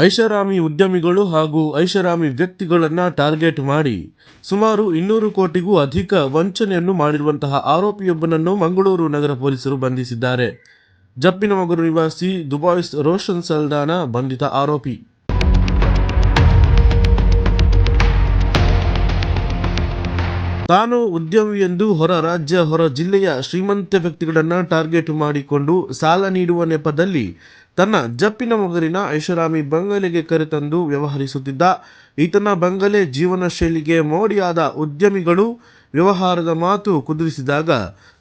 ಐಷಾರಾಮಿ ಉದ್ಯಮಿಗಳು ಹಾಗೂ ಐಷಾರಾಮಿ ವ್ಯಕ್ತಿಗಳನ್ನು ಟಾರ್ಗೆಟ್ ಮಾಡಿ ಸುಮಾರು ಇನ್ನೂರು ಕೋಟಿಗೂ ಅಧಿಕ ವಂಚನೆಯನ್ನು ಮಾಡಿರುವಂತಹ ಆರೋಪಿಯೊಬ್ಬನನ್ನು ಮಂಗಳೂರು ನಗರ ಪೊಲೀಸರು ಬಂಧಿಸಿದ್ದಾರೆ. ಜಪ್ಪಿನ ಮಗರು ನಿವಾಸಿ ದುಬಾಯ್ಸ್ ರೋಷನ್ ಸಲ್ದಾನ ಬಂಧಿತ ಆರೋಪಿ. ತಾನು ಉದ್ಯಮಿ ಎಂದು ಹೊರ ರಾಜ್ಯ, ಹೊರ ಜಿಲ್ಲೆಯ ಶ್ರೀಮಂತ ವ್ಯಕ್ತಿಗಳನ್ನು ಟಾರ್ಗೆಟ್ ಮಾಡಿಕೊಂಡು ಸಾಲ ನೀಡುವ ನೆಪದಲ್ಲಿ ತನ್ನ ಜಪ್ಪಿನ ಮಗರಿನ ಐಷಾರಾಮಿ ಬಂಗಲೆಗೆ ಕರೆತಂದು ವ್ಯವಹರಿಸುತ್ತಿದ್ದ. ಈತನ ಬಂಗಲೆ ಜೀವನ ಶೈಲಿಗೆ ಮೋಡಿಯಾದ ಉದ್ಯಮಿಗಳು ವ್ಯವಹಾರದ ಮಾತು ಕುದುರಿಸಿದಾಗ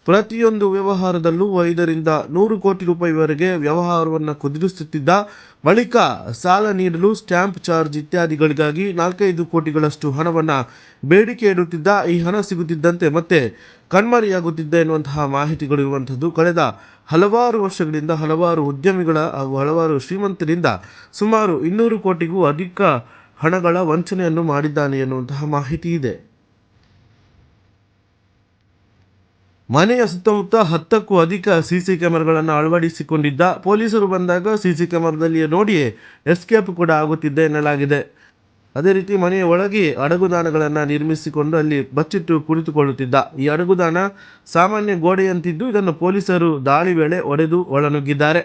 ಪ್ರತಿಯೊಂದು ವ್ಯವಹಾರದಲ್ಲೂ ಐದರಿಂದ ನೂರು ಕೋಟಿ ರೂಪಾಯಿವರೆಗೆ ವ್ಯವಹಾರವನ್ನು ಕುದುರಿಸುತ್ತಿದ್ದ ಬಳಿಕ ಸಾಲ ನೀಡಲು ಸ್ಟ್ಯಾಂಪ್ ಚಾರ್ಜ್ ಇತ್ಯಾದಿಗಳಿಗಾಗಿ ನಾಲ್ಕೈದು ಕೋಟಿಗಳಷ್ಟು ಹಣವನ್ನು ಬೇಡಿಕೆ ಇಡುತ್ತಿದ್ದ. ಈ ಹಣ ಸಿಗುತ್ತಿದ್ದಂತೆ ಮತ್ತೆ ಕಣ್ಮರೆಯಾಗುತ್ತಿದ್ದ ಎನ್ನುವಂತಹ ಮಾಹಿತಿಗಳು ಇರುವಂಥದ್ದು. ಕಳೆದ ಹಲವಾರು ವರ್ಷಗಳಿಂದ ಹಲವಾರು ಉದ್ಯಮಿಗಳ ಹಾಗೂ ಹಲವಾರು ಶ್ರೀಮಂತರಿಂದ ಸುಮಾರು ಇನ್ನೂರು ಕೋಟಿಗೂ ಅಧಿಕ ಹಣಗಳ ವಂಚನೆಯನ್ನು ಮಾಡಿದ್ದಾನೆ ಎನ್ನುವಂತಹ ಮಾಹಿತಿ ಇದೆ. ಮನೆಯ ಸುತ್ತಮುತ್ತ ಹತ್ತಕ್ಕೂ ಅಧಿಕ ಸಿಸಿ ಕ್ಯಾಮೆರಾಗಳನ್ನು ಅಳವಡಿಸಿಕೊಂಡಿದ್ದ ಪೊಲೀಸರು ಬಂದಾಗ ಸಿಸಿ ಕ್ಯಾಮೆರಾದಲ್ಲಿ ನೋಡಿಯೇ ಎಸ್ಕೇಪ್ ಕೂಡ ಆಗುತ್ತಿದ್ದ ಎನ್ನಲಾಗಿದೆ. ಅದೇ ರೀತಿ ಮನೆಯ ಒಳಗೆ ಅಡಗುದಾನಗಳನ್ನು ನಿರ್ಮಿಸಿಕೊಂಡು ಅಲ್ಲಿ ಬಚ್ಚಿಟ್ಟು ಕುಳಿತುಕೊಳ್ಳುತ್ತಿದ್ದ. ಈ ಅಡಗುದಾನ ಸಾಮಾನ್ಯ ಗೋಡೆಯಂತಿದ್ದು ಇದನ್ನು ಪೊಲೀಸರು ದಾಳಿ ವೇಳೆ ಒಡೆದು ಒಳನುಗ್ಗಿದ್ದಾರೆ.